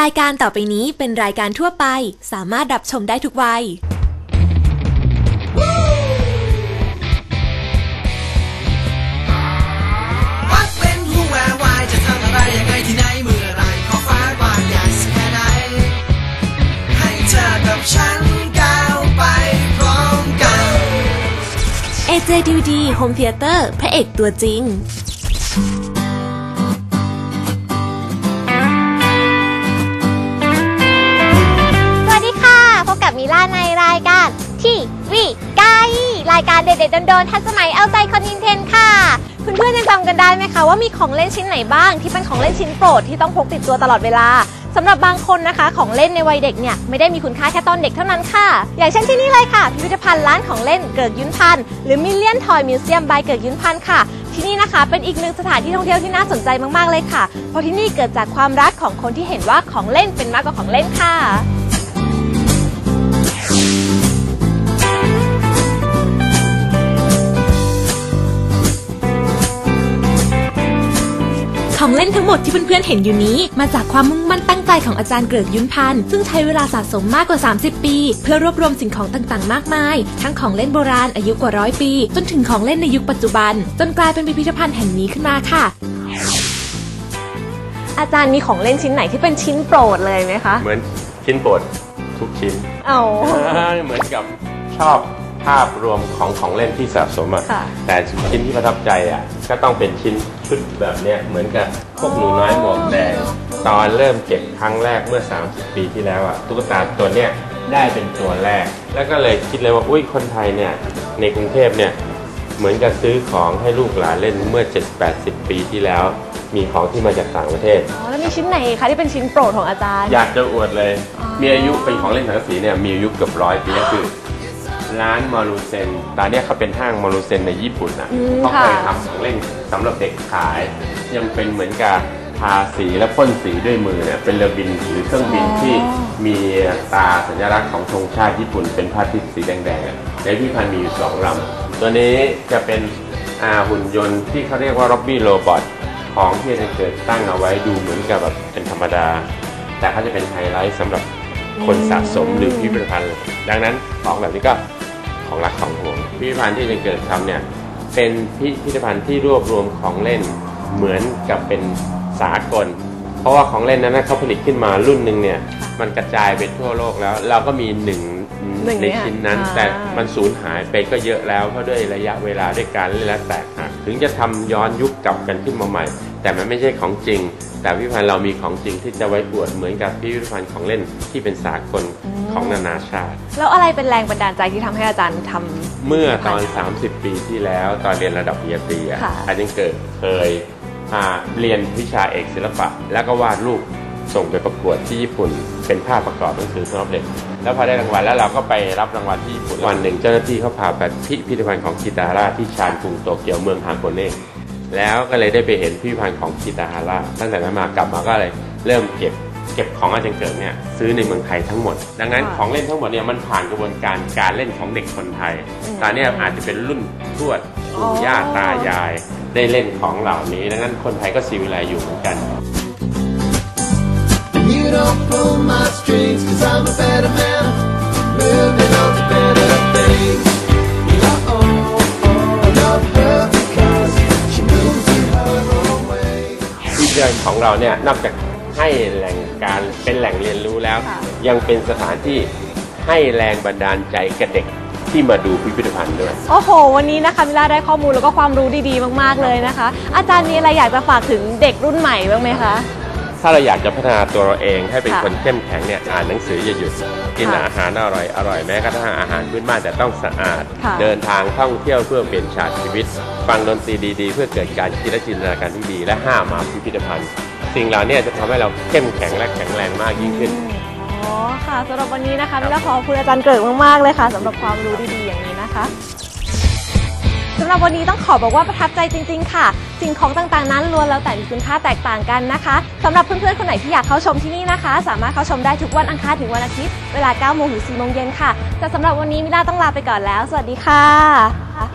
รายการต่อไปนี้เป็นรายการทั่วไป สามารถรับชมได้ทุกวัย วัดเป็นผู้แวววายจะทำอะไรยังไงที่ไหนเมื่อไรขอฟ้ากว้างใหญ่สักแค่ไหน ให้เธอกับฉันก้าวไปพร้อมกัน AJ DVD Home Theater พระเอกตัวจริง ด็ดๆโดนๆทันสมัยเอาใจคนอินเทนค่ะเพื่อนๆยังจำกันได้ไหมคะว่ามีของเล่นชิ้นไหนบ้างที่เป็นของเล่นชิ้นโปรดที่ต้องพกติดตัวตลอดเวลาสำหรับบางคนนะคะ ของเล่นในวัยเด็กเนี่ยไม่ได้มีคุณค่าแค่ตอนเด็กเท่านั้นค่ะ อย่างเช่นที่นี่เลยค่ะพิพิธภัณฑ์ร้านของเล่นเกิดยุนพันหรือมิลเลียนทอยมิวเซียมบายเกิดยุนพันค่ะ ที่นี่นะคะเป็นอีกหนึ่งสถานที่ท่องเที่ยวที่น่าสนใจมากๆเลยค่ะ เพราะที่นี่เกิดจากความรักของคนที่เห็นว่าของเล่นเป็นมากกว่าของเล่นค่ะ ของเล่นทั้งหมดที่เพื่อนๆเห็นอยู่นี้ มาจากความมุ่งมั่นตั้งใจของอาจารย์เกริกยุนพันธ์ซึ่งใช้เวลาสะสมมากกว่า 30 ปี เพื่อรวบรวมสิ่งของต่างๆ มากมาย ทั้งของเล่นโบราณอายุกว่าร้อยปี จนถึงของเล่นในยุคปัจจุบัน จนกลายเป็นพิพิธภัณฑ์แห่งนี้ขึ้นมาค่ะ อาจารย์มีของเล่นชิ้นไหนที่เป็นชิ้นโปรดเลยไหมคะเหมือนชิ้นโปรดทุกชิ้น เอา เหมือนกับชอบ ภาพรวมของของเล่นที่สะสมอะค่ะแต่ชิ้นที่ประทับใจอะก็ต้องเป็นชิ้นชุดแบบเนี้ยเหมือนกับพวกหนูน้อยหมวกแดงตอนเริ่มเก็บครั้งแรกเมื่อ 30 ปีที่แล้วอะตุ๊กตาตัวเนี้ยได้เป็นตัวแรก แล้วก็เลยคิดเลยว่าอุ้ยคนไทยเนี่ยในกรุงเทพเนี่ยเหมือนกับซื้อของให้ลูกหลานเล่นเมื่อ 7-80 ปีที่แล้ว มีของที่มาจากต่างประเทศ อ๋อแล้วมีชิ้นไหนคะที่เป็นชิ้นโปรดของอาจารย์ อยากจะอวดเลย มีอายุเป็นของเล่นสังกะสีเนี่ยมีอายุเกือบร้อยปีก็คือ ร้านมารูเซนตอนเนี้ยเขาเป็นห้างมารูเซนในญี่ปุ่นนะอืมเขาเคยค่ะ ทำของเล่นสำหรับเด็กขาย ยังเป็นเหมือนกับทาสีและพ่นสีด้วยมือเนี่ยเป็นเรือบินหรือเครื่องบินที่มีตาสัญลักษณ์ของธงชาติญี่ปุ่น เป็นผ้าทิพสีแดงๆอะในพิพิธภัณฑ์มีอยู่สองลำตัวนี้จะเป็นอาหุ่นยนต์ที่เขาเรียกว่าร็อบบี้โรบอทของที่จะเกิดตั้งเอาไว้ดูเหมือนกับแบบเป็นธรรมดา แต่เขาจะเป็นไฮไลท์สำหรับคนสะสมหรือพิพิธภัณฑ์ ดังนั้นของแบบนี้ก็ ของรักของห่วงพิพิธภัณฑ์ที่จะเกิดทำเนี่ยเป็นพิพิธภัณฑ์ที่รวบรวมของเล่นเหมือนกับเป็นสากล เพราะว่าของเล่นนั้นนะเขาผลิตขึ้นมารุ่นหนึ่งเนี่ยมันกระจายไปทั่วโลกแล้ว เราก็มีหนึ่งหนึ่งในเนี่ยชิ้นนั้นอ่าแต่มันสูญหายไปก็เยอะแล้วเพราะด้วยระยะเวลาด้วยการเล่นและแตกหัก ถึงจะทำย้อนยุคกลับกันขึ้นมาใหม่ แต่มันไม่ใช่ของจริง แต่พิพิธภัณฑ์เรามีของจริงที่จะไว้อวดเหมือนกับพิพิธภัณฑ์ของเล่นที่เป็นสากลของนานาชาติ แล้วอะไรเป็นแรงบันดาลใจที่ทำให้อาจารย์ทำเมื่อตอน 30 ปีที่แล้วตอนเรียนระดับปริญญาตรีอะค่ะอาจารย์เกิดเคยอ่าเรียนวิชาเอกศิลปะ แล้วก็วาดรูป ส่งไปประกวดที่ญี่ปุ่น เป็นภาพประกอบหนังสือสำหรับเด็ก แล้วพอได้รางวัลแล้วเราก็ไปรับรางวัลที่ญี่ปุ่นวันหนึ่งเจ้าหน้าที่เขาพาไปพิพิธภัณฑ์ของคิตาฮาระที่ชานกรุงโตเกียวเมืองฮาโกเน่แล้วก็เลยได้ไปเห็นพิพิธภัณฑ์ของคิตาฮาระตั้งแต่นั้นมากลับมาก็เลยเริ่มเก็บเก็บของอาจารย์เกิดเนี่ยซื้อในเมืองไทยทั้งหมด ดังนั้นค่ะของเล่นทั้งหมดเนี่ยมันผ่านกระบวนการการเล่นของเด็กคนไทยตอนเนี้ยอาจจะเป็นรุ่นทวดปู่ย่าตายาย ได้เล่นของเหล่านี้ดังนั้นคนไทยก็ซีวิไลอยู่เหมือนกัน You don't pull my strings cause I'm a better man Moving on to better things Oh, oh, oh, love her because she moves in her own way พิพิธภัณฑ์ของเราเนี่ยนอกจากให้แหล่งการเป็นแหล่งเรียนรู้แล้วค่ะยังเป็นสถานที่ให้แรงบันดาลใจกับเด็กที่มาดูพิพิธภัณฑ์ด้วย โอ้โห วันนี้นะคะมิลาได้ข้อมูลแล้วก็ความรู้ดีๆ มากๆเลยนะคะ อาจารย์มีอะไรอยากจะฝากถึงเด็กรุ่นใหม่บ้างไหมคะ ถ้าเราอยากจะพัฒนาตัวเราเองให้เป็นค่ะคนเข้มแข็งเนี่ยอ่านหนังสืออย่าหยุดกินค่ะอาหารอร่อยอร่อยแม้กระทั่งอาหารพื้นบ้านแต่ต้องสะอาดค่ะเดินทางท่องเที่ยวเพื่อเปลี่ยนฉากชีวิต ฟังดนตรีดีๆ เพื่อเกิดการคิดและจินตนาการที่ดี และห้ามาพิพิธภัณฑ์ สิ่งเหล่านี้จะทำให้เราเข้มแข็งและแข็งแรงมากยิ่งขึ้นอ๋อค่ะสำหรับวันนี้นะคะมิลาขอบคุณอาจารย์เกิดมากๆเลยค่ะสำหรับความรู้ดีๆอย่างนี้นะคะ สำหรับวันนี้ต้องขอบอกว่าประทับใจจริง ๆ ค่ะ สิ่งของต่างๆนั้นล้วนแล้วแต่มีคุณค่าแตกต่างกันนะคะสำหรับเพื่อนๆคนไหนที่อยากเข้าชมที่นี่นะคะ สามารถเข้าชมได้ทุกวันอังคารถึงวันอาทิตย์เวลา9โมงถึง4โมงเย็นค่ะแต่สำหรับวันนี้มิน่าต้องลาไปก่อนแล้ว สวัสดีค่ะ